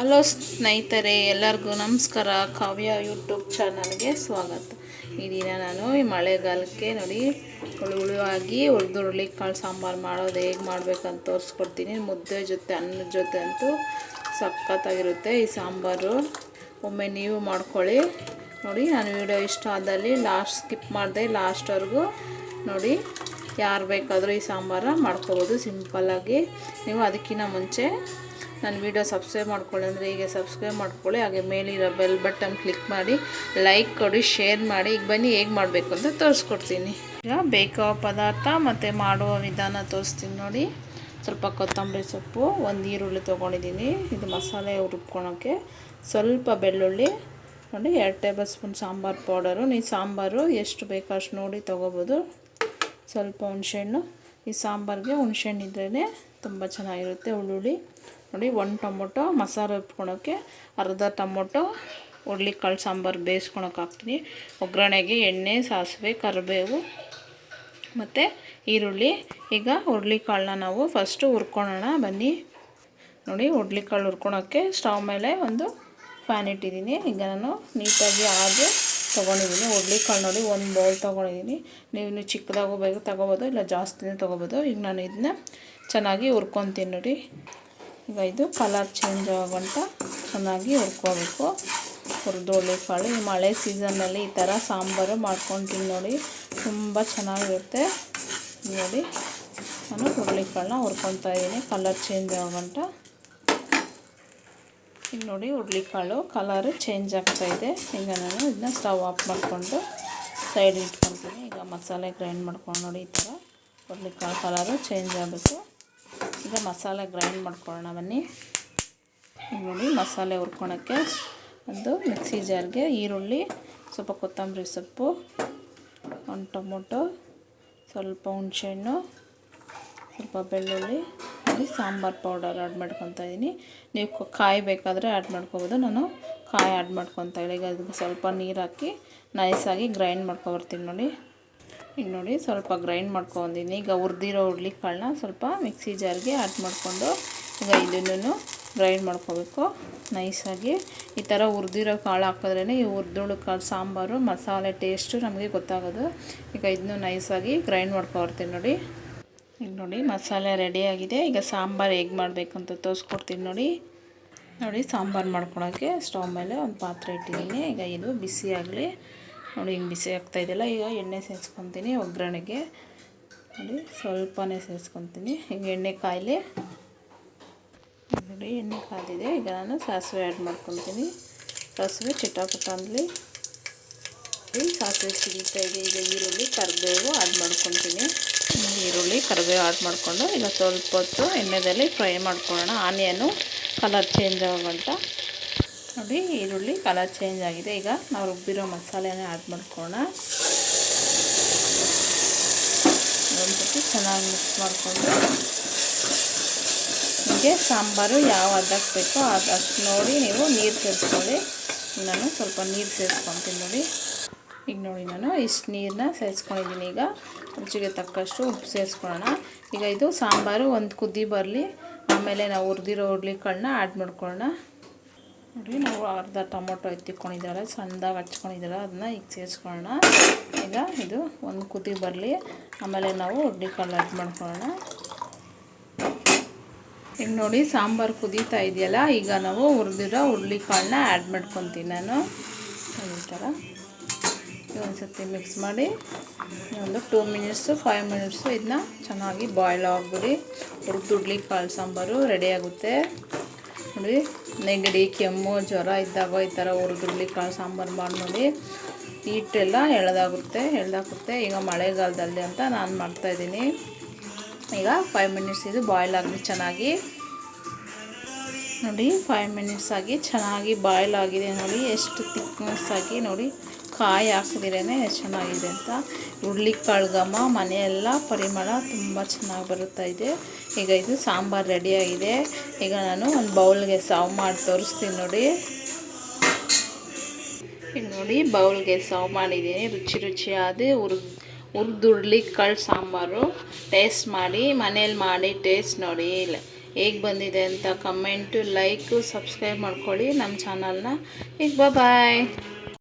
Hello ಸ್ನೇಹಿತರೆ, ಎಲ್ಲರಿಗೂ ನಮಸ್ಕಾರ. ಕಾವ್ಯ ಯೂಟ್ಯೂಬ್ ಚಾನಲ್ಗೆ ಸ್ವಾಗತ. ಈ ದಿನ ನಾನು ಈ ಮಳೆಗಾಲಕ್ಕೆ ನೋಡಿ, ಹುಳು ಹುಳುವಾಗಿ ಹುರಿದುರುಳಿ ಕಾಳು ಸಾಂಬಾರು ಮಾಡೋದು ಹೇಗೆ ಮಾಡಬೇಕಂತ ತೋರಿಸ್ಕೊಡ್ತೀನಿ. ಮುದ್ದೆ ಜೊತೆ ಅನ್ನದ ಜೊತೆ ಅಂತೂ ಸಖತ್ತಾಗಿರುತ್ತೆ ಈ ಸಾಂಬಾರು. ಒಮ್ಮೆ ನೀವು ಮಾಡ್ಕೊಳ್ಳಿ. ನೋಡಿ, ನಾನು ವಿಡಿಯೋ ಇಷ್ಟ ಆದಲ್ಲಿ ಲಾಸ್ಟ್ ಸ್ಕಿಪ್ ಮಾಡಿದೆ ಲಾಸ್ಟ್ವರೆಗೂ ನೋಡಿ, ಯಾರು ಬೇಕಾದರೂ ಈ ಸಾಂಬಾರು ಮಾಡ್ಕೋಬೋದು. ಸಿಂಪಲ್ಲಾಗಿ ನೀವು ಅದಕ್ಕಿಂತ ಮುಂಚೆ ನನ್ನ ವೀಡಿಯೋ ಸಬ್ಸ್ಕ್ರೈಬ್ ಮಾಡ್ಕೊಳ್ಳಿ ಅಂದರೆ ಹೀಗೆ ಸಬ್ಸ್ಕ್ರೈಬ್ ಮಾಡ್ಕೊಳ್ಳಿ. ಹಾಗೆ ಮೇಲಿರೋ ಬೆಲ್ ಬಟನ್ ಕ್ಲಿಕ್ ಮಾಡಿ ಲೈಕ್ ಕೊಡಿ ಶೇರ್ ಮಾಡಿ. ಈಗ ಬನ್ನಿ ಹೇಗೆ ಮಾಡಬೇಕು ಅಂತ ತೋರಿಸ್ಕೊಡ್ತೀನಿ. ಈಗ ಬೇಕಾ ಪದಾರ್ಥ ಮತ್ತು ಮಾಡುವ ವಿಧಾನ ತೋರಿಸ್ತೀನಿ ನೋಡಿ. ಸ್ವಲ್ಪ ಕೊತ್ತಂಬರಿ ಸೊಪ್ಪು, ಒಂದು ಈರುಳ್ಳಿ ತೊಗೊಂಡಿದ್ದೀನಿ. ಇದು ಮಸಾಲೆ ರುಬ್ಕೊಳೋಕ್ಕೆ. ಸ್ವಲ್ಪ ಬೆಳ್ಳುಳ್ಳಿ, ನೋಡಿ ಎರಡು ಟೇಬಲ್ ಸ್ಪೂನ್ ಸಾಂಬಾರು ಪೌಡರು ನೀವು ಸಾಂಬಾರು ಎಷ್ಟು ಬೇಕೋ ಅಷ್ಟು ನೋಡಿ ತೊಗೋಬೋದು. ಸ್ವಲ್ಪ ಹುಣಸೆಹಣ್ಣು. ಈ ಸಾಂಬಾರಿಗೆ ಹುಣಸೆಹಣ್ಣು ಇದ್ರೇ ತುಂಬ ಚೆನ್ನಾಗಿರುತ್ತೆ ಹುಳ್ಳುಳ್ಳಿ ನೋಡಿ, ಒಂದು ಟೊಮೊಟೊ ಮಸಾಲೆ ರುಬ್ಕೊಳೋಕ್ಕೆ ಅರ್ಧ ಟೊಮೊಟೊ ಕಾಳು ಸಾಂಬಾರು ಬೇಯಿಸ್ಕೊಳಕ್ಕೆ ಹಾಕ್ತೀನಿ. ಒಗ್ಗರಣೆಗೆ ಎಣ್ಣೆ, ಸಾಸಿವೆ, ಕರಿಬೇವು ಮತ್ತು ಈರುಳ್ಳಿ. ಈಗ ಕಾಳನ್ನ ನಾವು ಫಸ್ಟು ಹುರ್ಕೊಳ್ಳೋಣ ಬನ್ನಿ. ನೋಡಿ ಕಾಳು ಹುರ್ಕೊಳೋಕ್ಕೆ ಸ್ಟವ್ ಮೇಲೆ ಒಂದು ಫ್ಯಾನ್ ಇಟ್ಟಿದ್ದೀನಿ. ಈಗ ನಾನು ನೀಟಾಗಿ ಆಗಿ ತೊಗೊಂಡಿದ್ದೀನಿ. ಹುರ್ಳಿಕಾಳು ನೋಡಿ ಒಂದು ಬೌಲ್ ತೊಗೊಂಡಿದ್ದೀನಿ. ನೀವು ನೀವು ಚಿಕ್ಕದಾಗೋ ಬೇಕು ತೊಗೋಬೋದು, ಇಲ್ಲ ಜಾಸ್ತಿನೇ ತೊಗೋಬೋದು. ಈಗ ನಾನು ಇದನ್ನ ಚೆನ್ನಾಗಿ ಹುರ್ಕೊತೀನಿ ನೋಡಿ. ಈಗ ಇದು ಕಲರ್ ಚೇಂಜ್ ಆಗೋಂಟ ಚೆನ್ನಾಗಿ ಹುರ್ಕೋಬೇಕು. ಹುರಿದು ಕಾಳು. ಈ ಮಳೆ ಸೀಸನ್ನಲ್ಲಿ ಈ ಥರ ಸಾಂಬಾರು ಮಾಡ್ಕೊತೀನಿ ನೋಡಿ. ತುಂಬ ಚೆನ್ನಾಗಿರುತ್ತೆ. ನೋಡಿ, ನಾನು ಹುರುಳಿಕಾಳನ್ನ ಹುರ್ಕೊತಾ ಇದ್ದೀನಿ. ಕಲರ್ ಚೇಂಜ್ ಆಗೋಂಟ ಈಗ ನೋಡಿ ಹುರುಳಿಕಾಳು ಕಲರು ಚೇಂಜ್ ಆಗ್ತಾಯಿದೆ ಈಗ ನಾನು ಇದನ್ನ ಸ್ಟವ್ ಆಫ್ ಮಾಡಿಕೊಂಡು ಸೈಡ್ ಇಟ್ಕೊತೀನಿ ಈಗ ಮಸಾಲೆ ಗ್ರೈಂಡ್ ಮಾಡ್ಕೊಂಡು ನೋಡಿ ಈ ಥರ. ಹುರುಳಿಕಾಳು ಕಲರು ಚೇಂಜ್ ಆಗಬೇಕು ಈಗ ಮಸಾಲೆ ಗ್ರೈಂಡ್ ಮಾಡ್ಕೊಳ್ಳೋಣ ಬನ್ನಿ. ಈಗ ನೋಡಿ ಮಸಾಲೆ ಹುರ್ಕೊಳಕ್ಕೆ ಒಂದು ಮಿಕ್ಸಿ ಜಾರ್ಗೆ ಈರುಳ್ಳಿ, ಸ್ವಲ್ಪ ಕೊತ್ತಂಬರಿ ಸೊಪ್ಪು, ಒಂದು ಟೊಮೊಟೊ, ಸ್ವಲ್ಪ ಹುಣಸೆಹಣ್ಣು, ಸ್ವಲ್ಪ ಬೆಳ್ಳುಳ್ಳಿ ನೋಡಿ ಸಾಂಬಾರು ಪೌಡರ್ ಆ್ಯಡ್ ಮಾಡ್ಕೊತಾ ಇದ್ದೀನಿ ನೀವು ಕಾಯಿ ಬೇಕಾದರೆ ಆ್ಯಡ್ ಮಾಡ್ಕೊಬೋದು. ನಾನು ಕಾಯಿ ಆ್ಯಡ್ ಮಾಡ್ಕೊತಾ ಇಲ್ಲ ಈಗ ಅದಕ್ಕೆ ಸ್ವಲ್ಪ ನೀರು ಹಾಕಿ ನೈಸಾಗಿ ಗ್ರೈಂಡ್ ಮಾಡ್ಕೊಬರ್ತೀನಿ ನೋಡಿ. ಈಗ ನೋಡಿ ಸ್ವಲ್ಪ ಗ್ರೈಂಡ್ ಮಾಡ್ಕೊಂಡಿದ್ದೀನಿ ಈಗ ಹುರಿದಿರೋ ಕಾಳನ್ನ ಸ್ವಲ್ಪ ಮಿಕ್ಸಿ ಜಾರ್ಗೆ ಆ್ಯಡ್ ಮಾಡಿಕೊಂಡು ಈಗ ಇದನ್ನು ಗ್ರೈಂಡ್ ಮಾಡ್ಕೋಬೇಕು. ನೈಸಾಗಿ ಈ ಥರ ಹುರಿದಿರೋ ಕಾಳು ಹಾಕಿದ್ರೇ ಈ ಹುರಿದುಳು ಕಾಳು ಸಾಂಬಾರು, ಮಸಾಲೆ ಟೇಸ್ಟು ನಮಗೆ ಗೊತ್ತಾಗೋದು. ಈಗ ಇದನ್ನು ನೈಸಾಗಿ ಗ್ರೈಂಡ್ ಮಾಡ್ಕೊಬರ್ತೀನಿ ನೋಡಿ. ಈಗ ನೋಡಿ ಮಸಾಲೆ ರೆಡಿಯಾಗಿದೆ ಈಗ ಸಾಂಬಾರು ಹೇಗೆ ಮಾಡಬೇಕಂತ ತೋರಿಸ್ಕೊಡ್ತೀನಿ ನೋಡಿ. ನೋಡಿ ಸಾಂಬಾರು ಮಾಡ್ಕೊಳೋಕ್ಕೆ ಸ್ಟವ್ ಮೇಲೆ ಒಂದು ಪಾತ್ರೆ ಇಟ್ಟಿದ್ದೀನಿ. ಈಗ ಇದು ಬಿಸಿ ಆಗಲಿ. ನೋಡಿ ಹಿಂಗೆ ಬಿಸಿ ಆಗ್ತಾಯಿದೆಯಲ್ಲ ಈಗ ಎಣ್ಣೆ ಸೇರಿಸ್ಕೊತೀನಿ ಒಗ್ಗರಣೆಗೆ. ನೋಡಿ ಸ್ವಲ್ಪನೇ ಸೇರಿಸ್ಕೊತೀನಿ ಈಗ ಎಣ್ಣೆ ಕಾಯಿಲೆ. ನೋಡಿ ಎಣ್ಣೆ ಕಾದಿದೆ ಈಗ ನಾನು ಸಾಸಿವೆ ಆ್ಯಡ್ ಮಾಡ್ಕೊತೀನಿ. ಸಾಸಿವೆ ಚಿಟಾಪುಟ ಅಂದಲಿ. ಸಾಸಿವೆ ಸಿಗುತ್ತಾ ಇದೆ. ಈಗ ಈರುಳ್ಳಿ, ಕರಿಬೇವು ಆ್ಯಡ್ ಮಾಡ್ಕೊತೀನಿ. ಈರುಳ್ಳಿ ಕರಿಬೇವು ಆಡ್ ಮಾಡಿಕೊಂಡು ಈಗ ಸ್ವಲ್ಪ ಹೊತ್ತು ಎಣ್ಣೆದಲ್ಲಿ ಫ್ರೈ ಮಾಡ್ಕೊಳ್ಳೋಣ. ಆನಿಯನ್ನು ಕಲರ್ ಚೇಂಜ್ ಆಗೋಂಟ ನೋಡಿ, ಈರುಳ್ಳಿ ಕಲರ್ ಚೇಂಜ್ ಆಗಿದೆ. ಈಗ ನಾವು ರುಬ್ಬಿರೋ ಮಸಾಲೆನೇ ಆ್ಯಡ್ ಮಾಡ್ಕೊಳ್ಳೋಣ. ಸತಿ ಚೆನ್ನಾಗಿ ಮಿಕ್ಸ್ ಮಾಡಿಕೊಂಡು. ನಿಮಗೆ ಸಾಂಬಾರು ಯಾವ ಅದಕ್ಕೆ ಬೇಕೋ ಅದಷ್ಟು ನೋಡಿ ನೀವು ನೀರು ಸೇರಿಸ್ಕೊಳ್ಳಿ. ನಾನು ಸ್ವಲ್ಪ ನೀರು ಸೇರಿಸ್ಕೊತೀನಿ ನೋಡಿ. ಈಗ ನೋಡಿ ನಾನು ಇಷ್ಟು ನೀರನ್ನ ಸೇರಿಸ್ಕೊಂಡಿದ್ದೀನಿ. ಈಗ ರುಚಿಗೆ ತಕ್ಕಷ್ಟು ಉಪ್ಪು ಸೇರಿಸ್ಕೊಳ್ಳೋಣ. ಈಗ ಇದು ಸಾಂಬಾರು, ಒಂದು ಕುದಿ ಬರಲಿ, ಆಮೇಲೆ ನಾವು ಹುರಿದಿರೋ ಹುರ್ಳಿಕಾಳನ್ನ ಆ್ಯಡ್ ಮಾಡ್ಕೊಳ್ಳೋಣ. ನೋಡಿ, ನಾವು ಅರ್ಧ ಟೊಮೊಟೊ ಎತ್ತಿಕೊಂಡಿದ್ದಾಳೆ ಸಣ್ಣದಾಗಿ ಹಚ್ಕೊಂಡಿದ್ದಾಳೆ ಅದನ್ನ ಈಗ ಸೇರಿಸ್ಕೊಳ್ಳೋಣ. ಈಗ ಇದು ಒಂದು ಕುದಿ ಬರಲಿ, ಆಮೇಲೆ ನಾವು ಹುರ್ಳಿಕಾಳು ಆ್ಯಡ್ ಮಾಡ್ಕೊಳ್ಳೋಣ. ಈಗ ನೋಡಿ, ಸಾಂಬಾರು ಕುದೀತಾ ಇದೆಯಲ್ಲ, ಈಗ ನಾವು ಹುರಿದಿರೋ ಹುರ್ಳಿಕಾಳನ್ನ ಆ್ಯಡ್ ಮಾಡ್ಕೊತೀನಿ ನಾನು. ಈ ಥರ. ಒಂದು ಸರ್ತಿ ಮಿಕ್ಸ್ ಮಾಡಿ. ಒಂದು ಟೂ ಮಿನಿಟ್ಸು ಫೈವ್ ಮಿನಿಟ್ಸು ಇದನ್ನ ಚೆನ್ನಾಗಿ ಬಾಯ್ಲ್ ಆಗಿಬಿಡಿ. ಹುರಿದು ಕಾಳು ಸಾಂಬಾರು ರೆಡಿ ಆಗುತ್ತೆ. ನೋಡಿ, ನೆಗಡಿ, ಕೆಮ್ಮು, ಜ್ವರ ಇದ್ದಾಗ ಈ ಥರ ಹುರಿದುಡ್ಲಿ ಕಾಳು ಸಾಂಬಾರು ಮಾಡಿ ನೋಡಿ. ಹಿಟ್ಟೆಲ್ಲ ಎಳ್ದಾಗುತ್ತೆ ಎಳ್ದಾಗುತ್ತೆ. ಈಗ ಮಳೆಗಾಲದಲ್ಲಿ ಅಂತ ನಾನು ಮಾಡ್ತಾಯಿದ್ದೀನಿ ಈಗ ಫೈವ್ ಮಿನಿಟ್ಸ್ ಇದು ಬಾಯ್ಲ್ ಆಗಲಿ ಚೆನ್ನಾಗಿ. ನೋಡಿ ಫೈವ್ ಮಿನಿಟ್ಸ್ ಆಗಿ ಚೆನ್ನಾಗಿ ಬಾಯ್ಲ್ ಆಗಿದೆ ನೋಡಿ. ಎಷ್ಟು ತಿಕ್ನೆಸ್ ಆಗಿ ನೋಡಿ. ಕಾಯಿ ಹಾಕಿದಿರೇ ಚೆನ್ನಾಗಿದೆ ಅಂತ. ಹುರ್ಳಿಕಾಳು ಘಮ ಮನೆಯೆಲ್ಲ ಪರಿಮಳ ತುಂಬ ಚೆನ್ನಾಗಿ ಬರುತ್ತಾ ಇದೆ. ಈಗ ಇದು ಸಾಂಬಾರು ರೆಡಿಯಾಗಿದೆ ಈಗ ನಾನು ಒಂದು ಬೌಲ್ಗೆ ಸಾವ್ ಮಾಡಿ ತೋರಿಸ್ತೀನಿ ನೋಡಿ. ಈಗ ನೋಡಿ, ಬೌಲ್ಗೆ ಸಾವ್ ಮಾಡಿದ್ದೀನಿ. ರುಚಿ ರುಚಿಯಾದ ಹುರ್ದು ಹುರ್ದು ಕಾಳು ಸಾಂಬಾರು. ಟೇಸ್ಟ್ ಮಾಡಿ, ಮನೇಲಿ ಮಾಡಿ ಟೇಸ್ಟ್ ನೋಡಿ. ಹೇಗೆ ಬಂದಿದೆ ಅಂತ ಕಮೆಂಟು, ಲೈಕು, ಸಬ್ಸ್ಕ್ರೈಬ್ ಮಾಡ್ಕೊಳ್ಳಿ ನಮ್ಮ ಚಾನಲ್ನ. ಈಗ ಬಾಯ್